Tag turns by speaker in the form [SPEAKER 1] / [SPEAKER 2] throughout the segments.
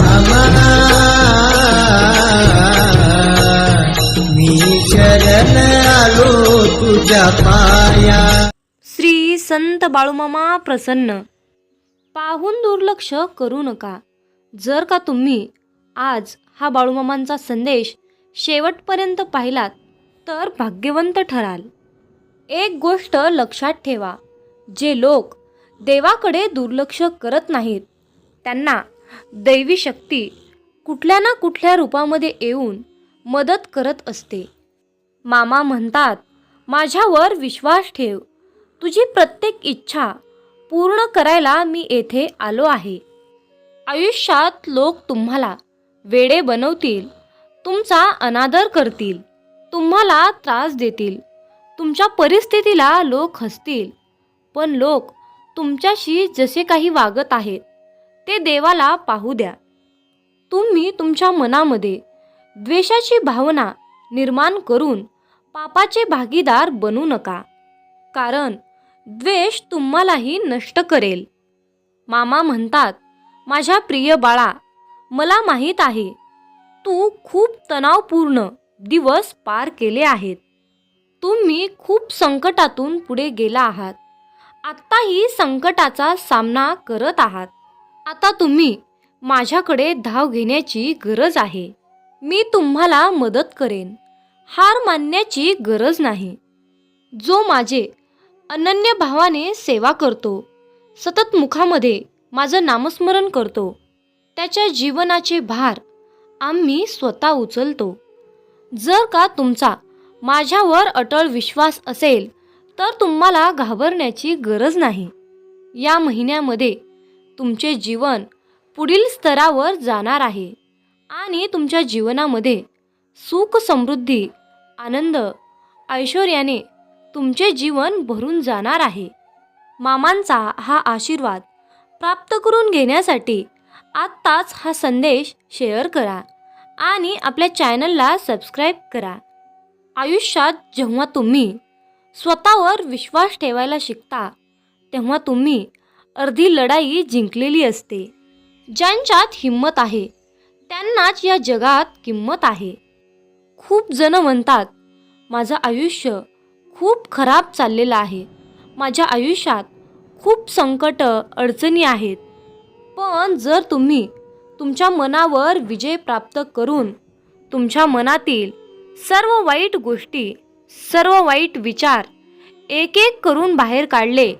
[SPEAKER 1] मामा मी शरण आलो तुझ्या पाया.
[SPEAKER 2] श्री संत बाळूमामा प्रसन्न. पाहून दुर्लक्ष करू नका. जर का तुम्ही आज हा बाळूमामांचा संदेश शेवटपर्यंत पाहिलात तर भाग्यवंत ठराल. एक गोष्ट लक्षात ठेवा. जे लोक देवाकडे दुर्लक्ष करत नाहीत त्यांना दैवी शक्ती कुठल्या ना कुठल्या रूपामध्ये येऊन मदत करत असते. मामा म्हणतात माझ्यावर विश्वास ठेव. तुझी प्रत्येक इच्छा पूर्ण करायला मी येथे आलो आहे. आयुष्यात लोक तुम्हाला वेडे बनवतील तुमचा अनादर करतील तुम्हाला त्रास देतील तुमच्या परिस्थितीला लोक हसतील. पण लोक तुमच्याशी जसे काही वागत आहेत ते देवाला पाहू द्या. तुम्ही तुमच्या मनामध्ये द्वेषाची भावना निर्माण करून पापाचे भागीदार बनू नका. कारण द्वेष तुम्हालाही नष्ट करेल. मामा म्हणतात माझ्या प्रिय बाळा मला माहीत आहे तू खूप तणावपूर्ण दिवस पार केले आहेत. तुम्ही खूप संकटातून पुढे गेला आहात. आत्ताही संकटाचा सामना करत आहात. आता तुम्ही माझ्याकडे धाव घेण्याची गरज आहे. मी तुम्हाला मदत करेन. हार मानण्याची गरज नाही. जो माझे अनन्य भावाने सेवा करतो सतत मुखामध्ये माझं नामस्मरण करतो त्याच्या जीवनाचे भार आम्ही स्वतः उचलतो. जर का तुमचा माझ्यावर अटळ विश्वास असेल तर तुम्हाला घाबरण्याची गरज नाही. या महिन्यामध्ये तुमचे जीवन पुढील स्तरावर जाणार आहे आणि तुमच्या जीवनामध्ये सुख समृद्धी आनंद ऐश्वर्याने तुमचे जीवन भरून जाणार आहे. मामांचा हा आशीर्वाद प्राप्त करून घेण्यासाठी आत्ताच हा संदेश शेअर करा आणि आपल्या चॅनलला सबस्क्राईब करा. आयुष्यात जेव्हा तुम्ही स्वतःवर विश्वास ठेवायला शिकता तेव्हा तुम्ही अर्धी लढाई जिंकलेली असते. ज्यांच्यात हिंमत आहे त्यांनाच या जगात किंमत आहे. खूप जण म्हणतात माझं आयुष्य खूप खराब चाललेलं आहे. माझ्या आयुष्यात खूप संकट अडचणी आहेत. पण जर तुम्ही तुमच्या मनावर विजय प्राप्त करून तुमच्या मनातील सर्व वाईट गोष्टी सर्व वाईट विचार एक एक करून बाहेर काढले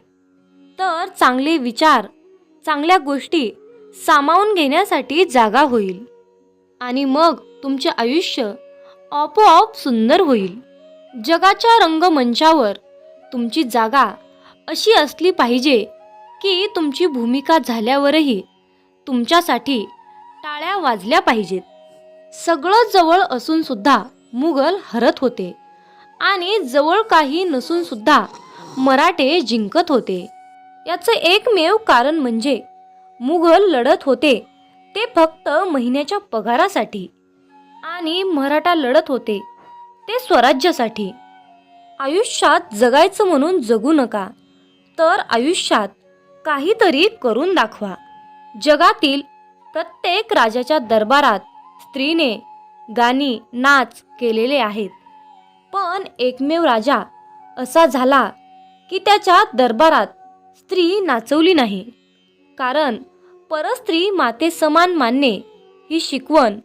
[SPEAKER 2] तर चांगले विचार चांगल्या गोष्टी सामावून घेण्यासाठी जागा होईल. आणि मग तुमचे आयुष्य आपोआप सुंदर होईल. जगाच्या रंगमंचावर तुमची जागा अशी असली पाहिजे की तुमची भूमिका झाल्यावरही तुमच्यासाठी टाळ्या वाजल्या पाहिजेत. सगळं जवळ असूनसुद्धा मुघल हरत होते आणि जवळ काही नसूनसुद्धा मराठे जिंकत होते. याचं एकमेव कारण म्हणजे मुघल लढत होते. ते फक्त महिन्याच्या पगारासाठी आणि मराठा लढत होते. ते स्वराज्यासाठी. आयुष्यात जगायचं म्हणून जगू नका तर आयुष्यात काहीतरी करून दाखवा. जगातील प्रत्येक राजाच्या दरबारात स्त्रीने गाणी नाच केलेले आहेत. पण एकमेव राजा असा झाला की त्याच्या दरबारात स्त्री नाचवली नाही. कारण परस्त्री माते समान मानणे ही शिकवण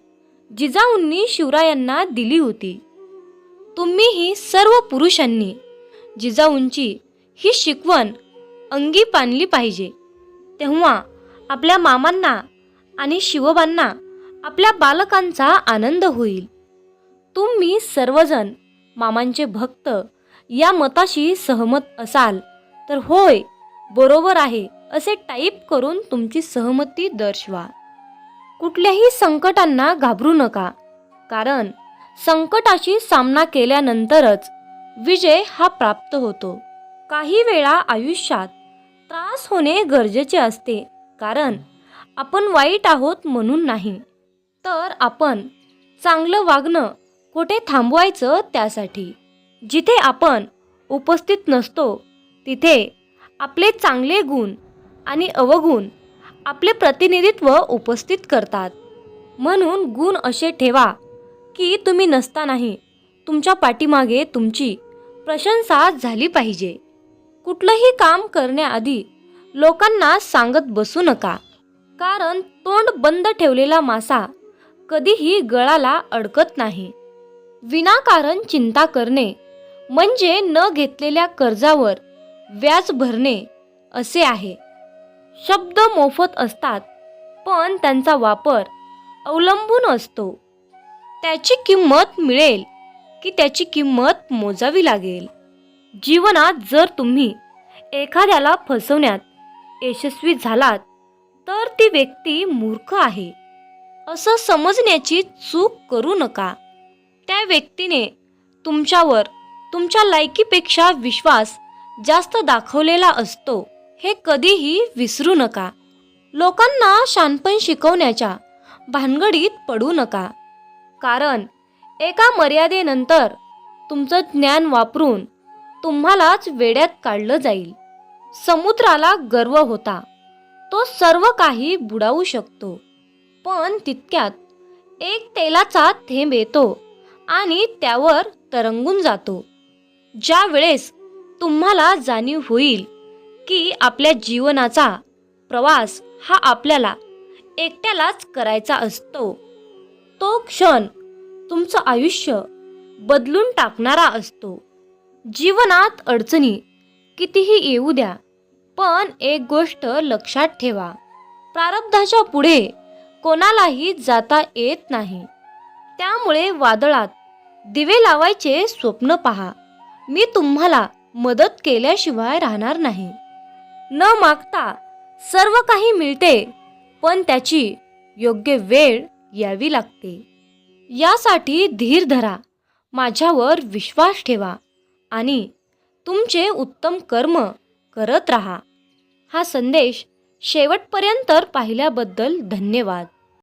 [SPEAKER 2] जिजाऊंनी शिवरायांना दिली होती. तुम्हीही सर्व पुरुषांनी जिजाऊंची ही शिकवण अंगी पाणली पाहिजे. तेव्हा आपल्या मामांना आणि शिवबांना आपल्या बालकांचा आनंद होईल. तुम्ही सर्वजण मामांचे भक्त या मताशी सहमत असाल तर होय बरोबर आहे असे टाईप करून तुमची सहमती दर्शवा. कुठल्याही संकटांना घाबरू नका कारण संकटाशी सामना केल्यानंतरच विजय हा प्राप्त होतो. काही वेळा आयुष्यात त्रास होणे गरजेचे असते कारण आपण वाईट आहोत म्हणून नाही. तर आपण चांगलं वागणं कुठे थांबवायचं त्यासाठी? जिथे आपण उपस्थित नसतो तिथे आपले चांगले गुण आणि अवगुण आपले प्रतिनिधित्व उपस्थित करतात. म्हणून गुण असे ठेवा की तुम्ही नसतानाही तुमच्या पाठीमागे तुमची प्रशंसा झाली पाहिजे. कुठलंही काम करण्याआधी लोकांना सांगत बसू नका. कारण तोंड बंद ठेवलेला मासा कधीही गळाला अडकत नाही. विनाकारण चिंता करणे म्हणजे न घेतलेल्या कर्जावर व्याज भरणे असे आहे. शब्द मोफत असतात पण त्यांचा वापर अवलंबून असतो. त्याची किंमत मिळेल की त्याची किंमत मोजावी लागेल. जीवनात जर तुम्ही एखाद्याला फसवण्यात यशस्वी झालात तर ती व्यक्ती मूर्ख आहे. असं समजण्याची चूक करू नका. त्या व्यक्तीने तुमच्यावर तुमच्या लायकीपेक्षा विश्वास जास्त दाखवलेला असतो हे कधीही विसरू नका. लोकांना शानपण शिकवण्याच्या भानगडीत पडू नका. कारण एका मर्यादेनंतर तुमचं ज्ञान वापरून तुम्हालाच वेड्यात काढलं जाईल. समुद्राला गर्व होता. तो सर्व काही बुडावू शकतो. पण तितक्यात एक तेलाचा थेंब येतो आणि त्यावर तरंगून जातो. ज्या वेळेस तुम्हाला जाणीव होईल की आपल्या जीवनाचा प्रवास हा आपल्याला एकट्यालाच करायचा असतो. तो क्षण तुमचं आयुष्य बदलून टाकणारा असतो. जीवनात अडचणी कितीही येऊ द्या पण एक गोष्ट लक्षात ठेवा. प्रारब्धाच्या पुढे कोणालाही जाता येत नाही. त्यामुळे वादळात दिवे लावायचे स्वप्न पहा. मी तुम्हाला मदत केल्याशिवाय राहणार नाही. न मागता सर्व काही मिळते पण त्याची योग्य वेळ यावी लागते. यासाठी धीर धरा माझ्यावर विश्वास ठेवा आणि तुमचे उत्तम कर्म करत राहा. हा संदेश शेवटपर्यंत पाहिल्याबद्दल धन्यवाद.